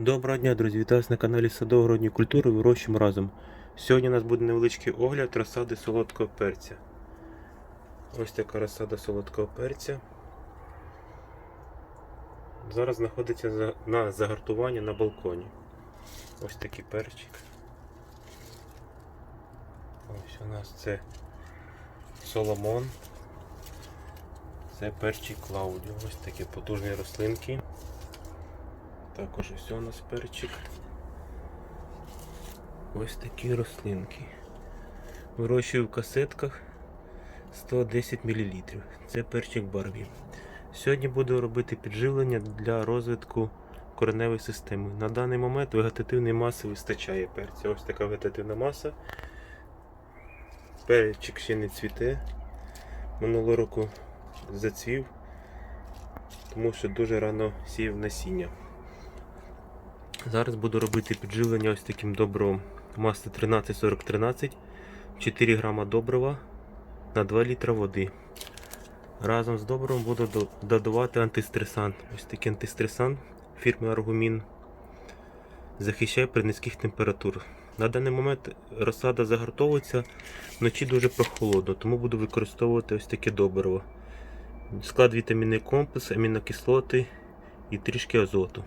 Доброго дня, друзі! Вітаю вас на каналі Садово-городні культури вирощуємо разом. Сьогодні у нас буде невеличкий огляд розсади солодкого перця. Ось така розсада солодкого перця. Зараз знаходиться на загартуванні на балконі. Ось такий перчик. Ось у нас це Соломон. Це перчик Клаудіо. Ось такі потужні рослинки. Також ось у нас перчик. Ось такі рослинки. Вирощую в касетках 110 мл. Це перчик Барбі. Сьогодні буду робити підживлення для розвитку кореневої системи. На даний момент вегетативної маси вистачає перця. Ось така вегетативна маса. Перчик ще не цвіте. Минулого року зацвів, тому що дуже рано сіяв насіння. Зараз буду робити підживлення ось таким добривом маси 134013, 4 грама добрива на 2 літра води. Разом з добривом буду додавати антистресант. Ось такий антистресант фірми Аргумін. Захищає при низьких температурах. На даний момент розсада загартовується, вночі дуже прохолодно, тому буду використовувати ось таке добриво. Склад вітамінний комплекс, амінокислоти і трішки азоту.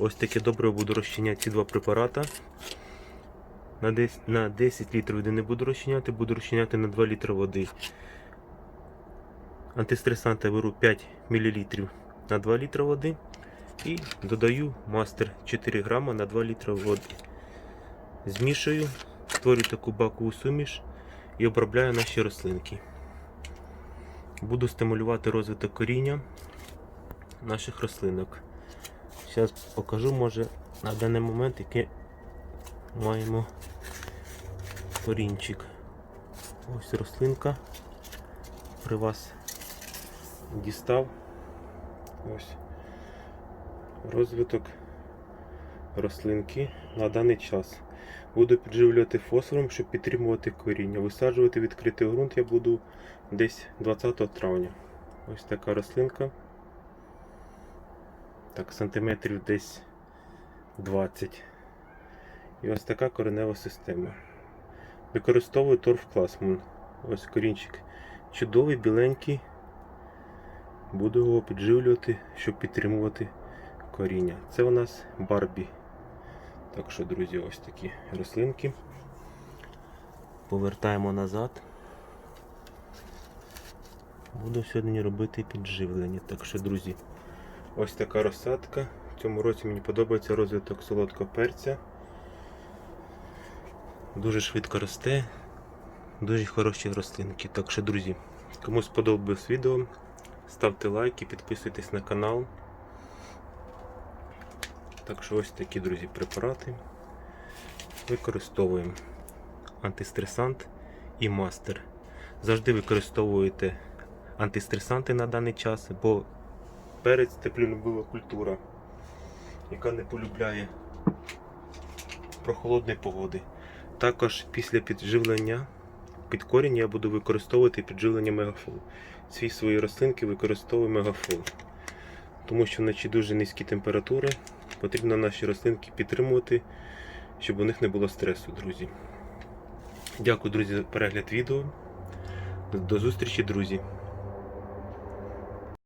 Ось таке добре буду розчиняти ці два препарати. На 10, на 10 літрів води не буду розчиняти, буду розчиняти на 2 літри води. Антистресанта беру 5 мл на 2 літри води і додаю мастер 4 грама на 2 літри води. Змішую, створюю таку бакову суміш і обробляю наші рослинки. Буду стимулювати розвиток коріння наших рослинок. Зараз покажу, може, на даний момент який маємо корінчик. Ось рослинка. При вас дістав. Ось розвиток рослинки на даний час. Буду підживлювати фосфором, щоб підтримувати коріння. Висаджувати відкритий ґрунт я буду десь 20 травня. Ось така рослинка. Так, сантиметрів десь 20. І ось така коренева система. Використовую торф Класман. Ось корінчик чудовий, біленький. Буду його підживлювати, щоб підтримувати коріння. Це у нас Барбі. Так що, друзі, ось такі рослинки. Повертаємо назад. Буду сьогодні робити підживлення. Так що, друзі, ось така розсадка. В цьому році мені подобається розвиток солодкого перця. Дуже швидко росте. Дуже хороші рослинки. Так що, друзі, кому сподобалось відео, ставте лайки, підписуйтесь на канал. Так що ось такі, друзі, препарати. Використовуємо антистресант і мастер. Завжди використовуєте антистресанти на даний час, бо перець теплолюбива культура, яка не полюбляє прохолодної погоди. Також після підживлення під корінь я буду використовувати підживлення мегафол. Всі свої рослинки використовую мегафол. Тому що вночі дуже низькі температури. Потрібно наші рослинки підтримувати, щоб у них не було стресу, друзі. Дякую, друзі, за перегляд відео. До зустрічі, друзі!